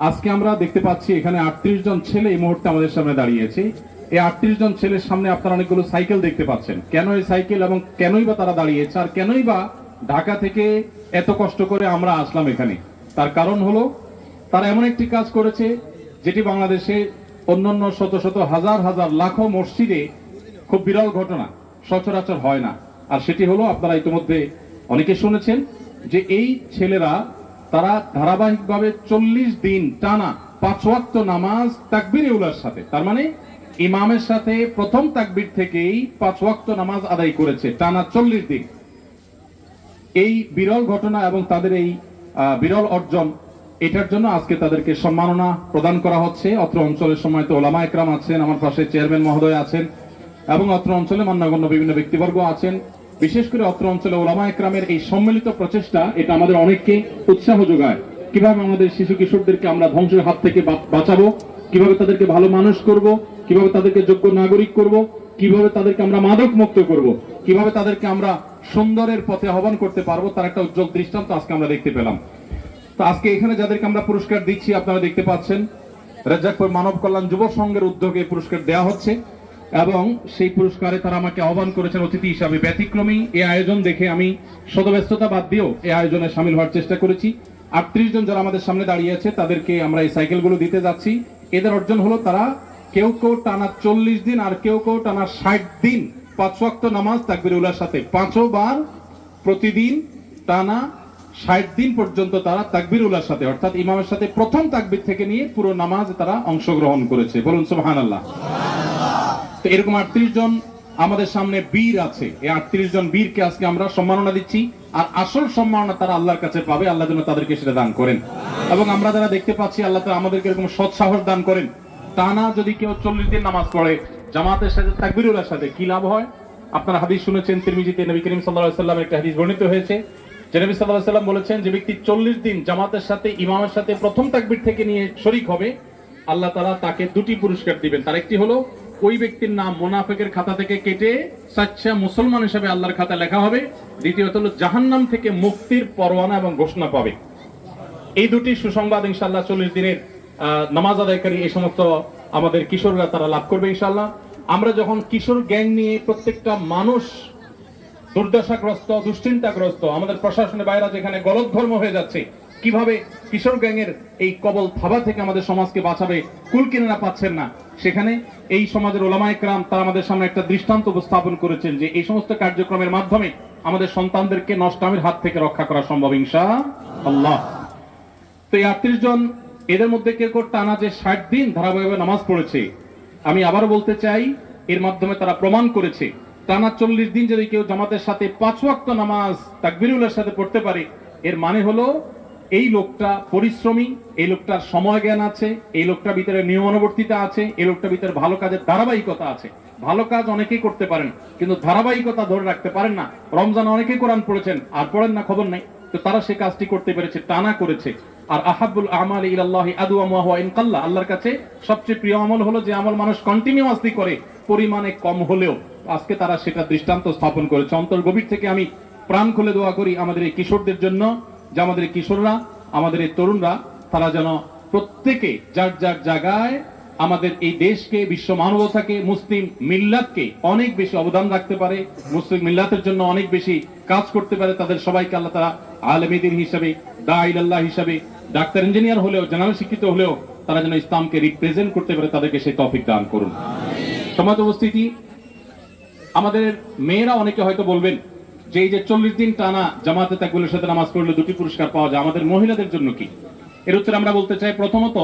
আজকে আমরা দেখতে পাচ্ছি এখানে আটত্রিশ জন ছেলে এই মুহূর্তে আমাদের সামনে দাঁড়িয়েছে। এই আটত্রিশ জন ছেলের সামনে আপনারা অনেকগুলো সাইকেল দেখতে পাচ্ছেন। কেন এই সাইকেল এবং কেনই বা তারা দাঁড়িয়েছে আর কেনই বা ঢাকা থেকে এত কষ্ট করে আমরা আসলাম এখানে? তার কারণ হলো, তারা এমন একটি কাজ করেছে যেটি বাংলাদেশে অন্যান্য শত শত হাজার হাজার লাখো মসজিদে খুব বিরল ঘটনা, সচরাচর হয় না। আর সেটি হলো, আপনারা ইতিমধ্যে অনেকে শুনেছেন যে এই ছেলেরা তারা ধারাবাহিকভাবে চল্লিশ দিন টানা পাঁচ নামাজ তাকবির উলার সাথে। তার মানে ইমামের সাথে প্রথম তাকবির থেকেই পাঁচ ওয়াক্ত নামাজ আদায় করেছে, টানা চল্লিশ দিন। এই বিরল ঘটনা এবং তাদের এই বিরল অর্জন, এটার জন্য আজকে তাদেরকে সম্মাননা প্রদান করা হচ্ছে। অত্র অঞ্চলের সময় তো ওলামা একরাম আছেন, আমার পাশে চেয়ারম্যান মহোদয় আছেন এবং অত্র অঞ্চলে মান্যগণ্য বিভিন্ন ব্যক্তিবর্গ আছেন। বিশেষ করে অত্র অঞ্চলে ওলামা একরামের এই সম্মিলিত প্রচেষ্টা, এটা আমাদের অনেককে উৎসাহ যোগায়। কীভাবে আমাদের শিশু কিশোরদেরকে আমরা ধ্বংসের হাত থেকে বাঁচাবো? কীভাবে তাদেরকে ভালো মানুষ করব? কীভাবে তাদেরকে যোগ্য নাগরিক করব? কীভাবে তাদেরকে আমরা মাদক মুক্ত করব? কীভাবে তাদেরকে আমরা সুন্দরের পথে আহ্বান করতে পারব? তার একটা উজ্জ্বল দৃষ্টান্ত আজকে আমরা দেখতে পেলাম। তো আজকে এখানে যাদেরকে আমরা পুরস্কার দিচ্ছি, আপনারা দেখতে পাচ্ছেন, রাজ্জাকপুর মানব কল্যাণ যুব সংঘের উদ্যোগে পুরস্কার দেওয়া হচ্ছে। এবং সেই পুরস্কারে তারা আমাকে আহ্বান করেছেন অতিথি হিসাবে। ব্যতিক্রমী এই আয়োজন দেখে আমি সদব্যস্ততা বাদ দিয়েও এই আয়োজনে সামিল হওয়ার চেষ্টা করেছি। আটত্রিশ জন যারা আমাদের সামনে দাঁড়িয়ে আছে, তাদেরকে আমরা এই সাইকেলগুলো দিতে যাচ্ছি। এদের অর্জন হলো তারা কেউ কেউ টানা চল্লিশ দিন আর কেউ কেউ টানা ষাট দিন পাঁচ ওয়াক্ত নামাজ তাকবির উল্লার সাথে। পাঁচও বার প্রতিদিন টানা ষাট দিন পর্যন্ত তারা তাকবির উল্লার সাথে, অর্থাৎ ইমামের সাথে প্রথম তাকবির থেকে নিয়ে পুরো নামাজ তারা অংশগ্রহণ করেছে। বলুন সুবহান আল্লাহ তো এরকম আটত্রিশ জন আমাদের সামনে বীর আছে। এই আটত্রিশ জন বীরকে আজকে আমরা সম্মাননা দিচ্ছি। আর আসল সম্মাননা তারা আল্লাহর কাছে পাবে, আল্লাহ যেন তাদেরকে সেটা দান করেন। এবং আমরা যারা দেখতে পাচ্ছি, আল্লাহ তাআলা আমাদেরকে এরকম সৎ সাহস দান করেন। টানা যদি কেউ চল্লিশ দিন নামাজ পড়ে, জামাতের সাথে তাকবিরুল্লাহর সাথে কি লাভ হয়? আপনারা হাদিস শুনেছেন, তিরমিজিতে নবী করিম সাল্লাল্লাহু আলাইহি সাল্লামের একটা হাদিস বর্ণিত হয়েছে। যে নবী আলাইহি সাল্লাম বলেছেন যে ব্যক্তি চল্লিশ দিন জামাতের সাথে, ইমামের সাথে প্রথম তাকবির থেকে নিয়ে শরিক হবে, আল্লাহ তারা তাকে দুটি পুরস্কার দিবেন। তার একটি হলো ওই ব্যক্তির নাম মোনাফেকের খাতা থেকে কেটে সাচ্চা মুসলমান হিসেবে আল্লাহর খাতা লেখা হবে। দ্বিতীয়ত হলো, জাহান্নাম থেকে মুক্তির পরোয়ানা এবং ঘোষণা পাবে। এই দুটি সুসংবাদ ইনশাল্লাহ চল্লিশ দিনের নামাজ আদায়কারী এই সমস্ত আমাদের কিশোররা তারা লাভ করবে ইনশাল্লাহ আমরা যখন কিশোর গ্যাং নিয়ে প্রত্যেকটা মানুষ দুর্দশাগ্রস্ত, দুশ্চিন্তাগ্রস্ত, আমাদের প্রশাসনের বাইরে যেখানে গলত ধর্ম হয়ে যাচ্ছে, কীভাবে কিশোর গ্যাংয়ের এই কবল থাবা থেকে আমাদের সমাজকে বাঁচাবে, কুল কিনারা পাচ্ছেন না। সেখানে এই সমাজের ওলামায় ক্রাম তারা আমাদের সামনে একটা দৃষ্টান্ত উপস্থাপন করেছেন যে এই সমস্ত কার্যক্রমের মাধ্যমে আমাদের সন্তানদেরকে নষ্টামের হাত থেকে রক্ষা করা সম্ভব, ইনশা আল্লাহ। তো এই আটত্রিশ জন, এদের মধ্যে কেউ কেউ টানা যে ষাট দিন ধারাবাহিকভাবে নামাজ পড়েছে, আমি আবার বলতে চাই, এর মাধ্যমে তারা প্রমাণ করেছে, টানা চল্লিশ দিন যদি কেউ জামাতের সাথে পাঁচ ওয়াক্ত নামাজ তাকবিরুল্লার সাথে পড়তে পারে, এর মানে হলো এই লোকটা পরিশ্রমী, এই লোকটার সময় জ্ঞান আছে, এই লোকটার ভিতরে নিয়মানুবর্তিতা আছে, এই লোকটার ভিতরে ভালো কাজের ধারাবাহিকতা আছে। ভালো কাজ অনেকেই করতে পারেন, কিন্তু ধারাবাহিকতা ধরে রাখতে পারেন না। রমজান অনেকেই কোরআন পড়েছেন, আর পড়েন না, খবর নেই। তো তারা সে কাজটি করতে পেরেছে টানা করেছে। আর আহাবুল আমাল ইলাল্লাহি আদু ওয়া ইনকাল্লাহ আল্লাহর কাছে সবচেয়ে প্রিয় আমল হলো যে আমল মানুষ কন্টিনিউয়াসলি করে, পরিমাণে কম হলেও। আজকে তারা সেটা দৃষ্টান্ত স্থাপন করেছে। অন্তর গভীর থেকে আমি প্রাণ খুলে দোয়া করি আমাদের এই কিশোরদের জন্য। যে আমাদের কিশোররা, আমাদের এই তরুণরা, তারা যেন প্রত্যেকে যার যার জায়গায় আমাদের এই দেশকে, বিশ্ব মানবতাকে, মুসলিম মিল্লাতকে অনেক বেশি অবদান রাখতে পারে, মুসলিম মিল্লাতের জন্য অনেক বেশি কাজ করতে পারে, তাদের সবাইকে আল্লাহ তারা আলমেদিন হিসাবে দাইল্লাহ হিসাবে, ডাক্তার, ইঞ্জিনিয়ার হলেও, জেনারেল শিক্ষিত হলেও তারা যেন ইসলামকে রিপ্রেজেন্ট করতে পারে, তাদেরকে সেই টপিক দান করুন। সমাজ উপস্থিতি, আমাদের মেয়েরা অনেকে হয়তো বলবেন যে এই যে চল্লিশ দিন টানা জামাতে তাকবুলের সাথে নামাজ পড়লে দুটি পুরস্কার পাওয়া যায়, আমাদের মহিলাদের জন্য কি? এর উত্তরে আমরা বলতে চাই, প্রথমত,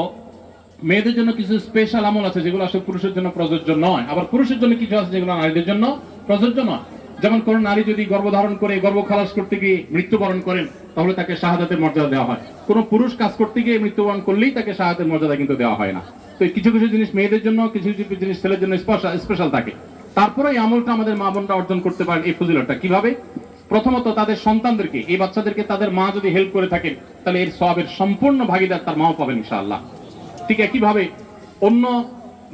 মেয়েদের জন্য কিছু স্পেশাল আমল আছে যেগুলো আসলে পুরুষের জন্য প্রযোজ্য নয়। আবার পুরুষের জন্য কিছু আছে যেগুলো নারীদের জন্য প্রযোজ্য নয়। যেমন কোন নারী যদি গর্ভধারণ করে গর্ভ খালাস করতে গিয়ে মৃত্যুবরণ করেন, তাহলে তাকে শাহাদাতের মর্যাদা দেওয়া হয়। কোন পুরুষ কাজ করতে গিয়ে মৃত্যুবরণ করলেই তাকে শাহাদাতের মর্যাদা কিন্তু দেওয়া হয় না। তো কিছু কিছু জিনিস মেয়েদের জন্য, কিছু কিছু জিনিস ছেলের জন্য স্পেশাল থাকে। তারপরে এই আমলটা আমাদের মা বোনরা অর্জন করতে পারেন এই ফজিলতটা। কীভাবে? প্রথমত তাদের সন্তানদেরকে, এই বাচ্চাদেরকে তাদের মা যদি হেল্প করে থাকেন, তাহলে এর সবের সম্পূর্ণ ভাগিদার তার মাও পাবেন ইনশাআল্লাহ। ঠিক একইভাবে অন্য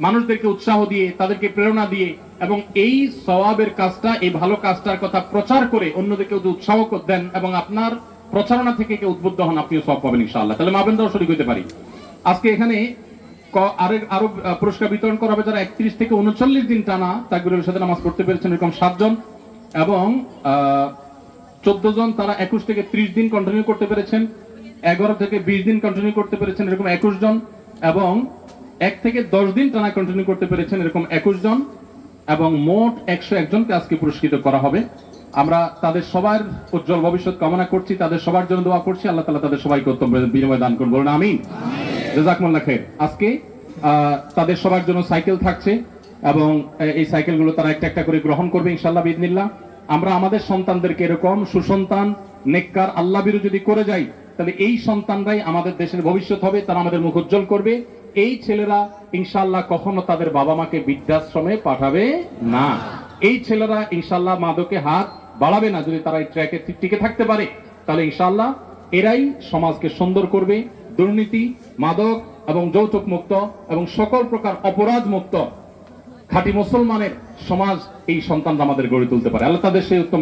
মানুষদেরকে উৎসাহ দিয়ে, তাদেরকে প্রেরণা দিয়ে এবং এই সওয়াবের কাজটা, এই ভালো কাজটার কথা প্রচার করে অন্যদেরকে যদি উৎসাহ দেন এবং আপনার প্রচারণা থেকে কেউ উদ্বুদ্ধ হন, আপনিও সব পাবেন ইনশাআল্লাহ। তাহলে মা মাবেন্দ্র শরীর হইতে পারি। আজকে এখানে আরেক, আরও পুরস্কার বিতরণ করা হবে যারা একত্রিশ থেকে উনচল্লিশ দিন টানা তাকবিরের সাথে নামাজ পড়তে পেরেছেন এরকম সাতজন। এবং চোদ্দ জন তারা একুশ থেকে ত্রিশ দিন কন্টিনিউ করতে পেরেছেন। এগারো থেকে বিশ দিন কন্টিনিউ করতে পেরেছেন এরকম একুশ জন। এবং এক থেকে দশ দিন টানা কন্টিনিউ করতে পেরেছেন এরকম একুশ জন। এবং মোট একশো একজনকে আজকে পুরস্কৃত করা হবে। আমরা তাদের সবার উজ্জ্বল ভবিষ্যৎ কামনা করছি, তাদের সবার জন্য দোয়া করছি। আল্লাহ তালা তাদের সবাইকে উত্তম বিনিময় দান করুন। বলুন, আমিন। জাজাকমুল্লাহ খের আজকে তাদের সবার জন্য সাইকেল থাকছে এবং এই সাইকেলগুলো তারা একটা একটা করে গ্রহণ করবে ইনশাল্লাহ বিদিনিল্লাহ আমরা আমাদের সন্তানদেরকে এরকম সুসন্তান, নেককার, আল্লাহ বিরু যদি করে যাই, তাহলে এই সন্তানরাই আমাদের দেশের ভবিষ্যৎ হবে, তারা আমাদের মুখ উজ্জ্বল করবে। এই ছেলেরা ইনশাল্লাহ কখনো তাদের বাবা মাকে বৃদ্ধাশ্রমে পাঠাবে না। এই ছেলেরা ইনশাল্লাহ মাদকে হাত বাড়াবে না, যদি তারা এই ট্র্যাকে টিকে থাকতে পারে, তাহলে ইনশাল্লাহ এরাই সমাজকে সুন্দর করবে। দুর্নীতি, মাদক এবং যৌতুক মুক্ত এবং সকল প্রকার অপরাধ মুক্ত খাঁটি মুসলমানের সমাজ এই সন্তানরা আমাদের গড়ে তুলতে পারে। আল্লাহ তাদের সেই উত্তম